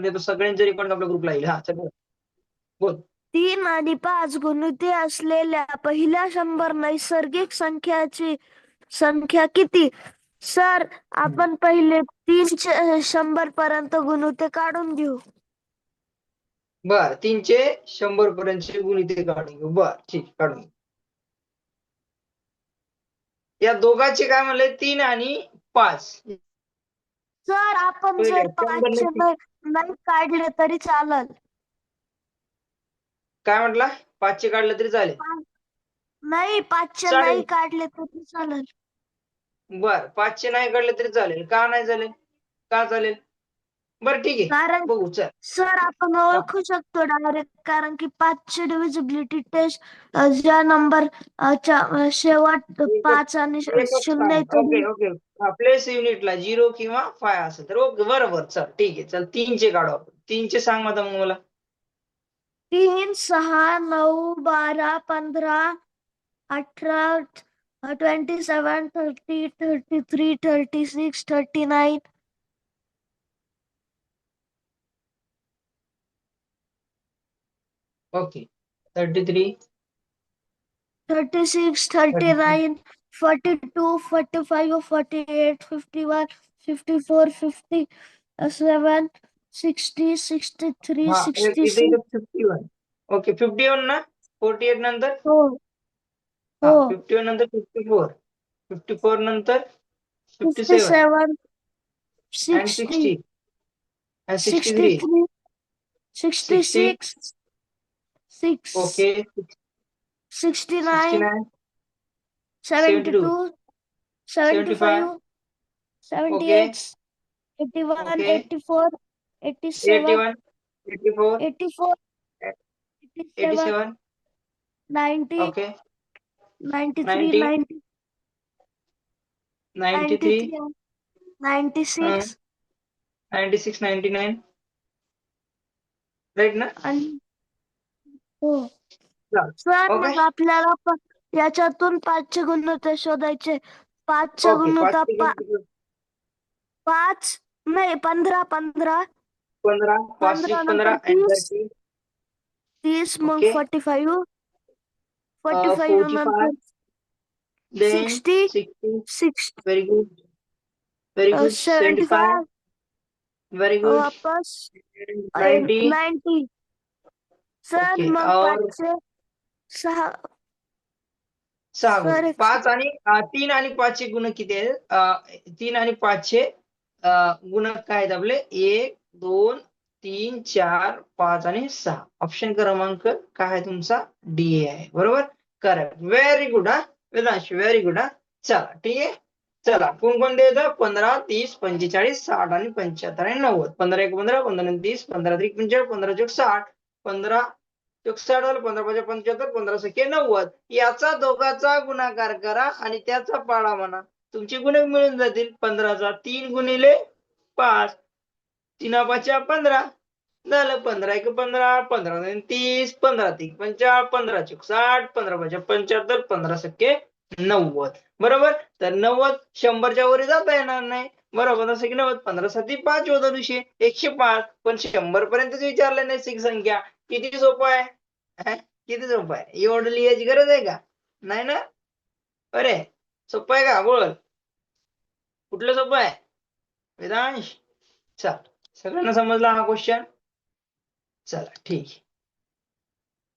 उत्तर देतो सगळ्यांचे रेकॉर्ड आपल्या ग्रुपला येईल हा चल बोल. तीन आणि पाच गुणिते असलेल्या पहिल्या शंभर नैसर्गिक संख्याची संख्या किती सर आपण पहिले तीन शंभर पर्यंत गुणिते काढून घेऊ बर तीनचे शंभर पर्यंतचे गुणिते काढून घेऊ बर ठीक काढून. या दोघांचे काय म्हणले तीन आणि पाच सर आपण जर पाचशे. नाही काढले तरी चालल. काय म्हटला? पाचशे काढले तरी चालेल. नाही पाचशे चालेल. नाही काढले तरी चालल. बर पाचशे नाही काढले तरी चालेल. का नाही चालेल? का चालेल? बर ठीक आहे. कारण बघू चल. सर आपण ओळखू शकतो डायरेक्ट कारण की पाचशे डिव्हिजिबिलिटी टेस्ट ज्या नंबर शेवट पाच आणि शून्य आहे तो ओके ओके प्लेस युनिटला झिरो किंवा फाय असेल तर ओके बरोबर. चल ठीक आहे. चल तीनचे काढू आपण. तीनचे सांग आता मग मला. तीन सहा नऊ बारा पंधरा अठरा twenty seven thirty thirty three thirty six thirty nine Okay. 33. 36, 39, 42, 45, 48, 51, 54, 57, 60, 63, 66. 51. Okay. 51 na? 48 na under? Oh. 51 na under 54. 54 57. 67. 60. And 60. 63. 66 six, Okay. Sixty nine. Seventy two. Seventy five. Seventy eight. Eighty one. Okay. 84, 87, 81, 84, 84, 87, 90, okay. 93, 90, 93, 96, hmm. 96, 99. Right, na? and हो. Sir. मग आपल्याला प- याच्यातून पाचशे गुणवत्ता शोधायचे. पाचशे okay गुणवत्ता पाचशे पा- किती? पाच नाही पंधरा पंधरा. पंधरा पाच पंधरा नंतर तीस. मग. Forty five forty Uh, five 45, नंतर then sixty sixty six very good. Very good. 75 five very good. वापस. 90 नाईन्टी सर मग और- पाचशे सहा. एक- पाच आणि अं, तीन आणि पाचचे गुण किती आहेत? अं, तीन आणि पाचचे अं, गुण काय आहेत आपले? एक दोन तीन चार पाच आणि सहा. ऑप्शन क्रमांक काय आहे तुमचा? डी आहे. बरोबर? करेक्ट व्हेरी गुड हा? वेदांश व्हेरी गुड हा? चला ठीक आहे? चला कोण कोणते येतं पंधरा तीस पंचेचाळीस साठ आणि पंच्याहत्तर आणि नव्वद. पंधरा एक पंधरा पंधरा आणि तीस पंधरा त्रिक पंचेचाळीस पंधरा चौक साठ. पंधरा साठ वाला पंधरा पाच पंच्याहत्तर पंधरा सख्खे नव्वद. याचा दोघाचा गुणाकार करा आणि त्याचा पाडा म्हणा. तुमचे गुन्हे मिळून जातील पंधराचा. तीन गुणिले पाच. तीना पाचच्या पंधरा. झालं पंधरा. एक पंधरा पंधरा तीस पंधरा तीन. पंचा पंधरा चौक साठ पंधरा पाच पंच्याहत्तर पंधरा सख्खे नव्वद. बरोबर? तर नव्वद शंभरच्या वर जाता येणार नाही. बरोबर? पंधरा सख्खे नव्वद. पंधरा साठी पाच होता दिवशी. एकशे पाच. पण शंभर पर्यंतच विचारलं नैसर्गिक संख्या. किती सोपं आहे? किती सोपं आहे? एवढं लिहायची गरज आहे का? नाही ना? अरे सोपं आहे का? बोल. कुठलं सोपं आहे? वेदांश. चल. सगळ्यांना समजला हा क्वेश्चन चला ठीक आहे.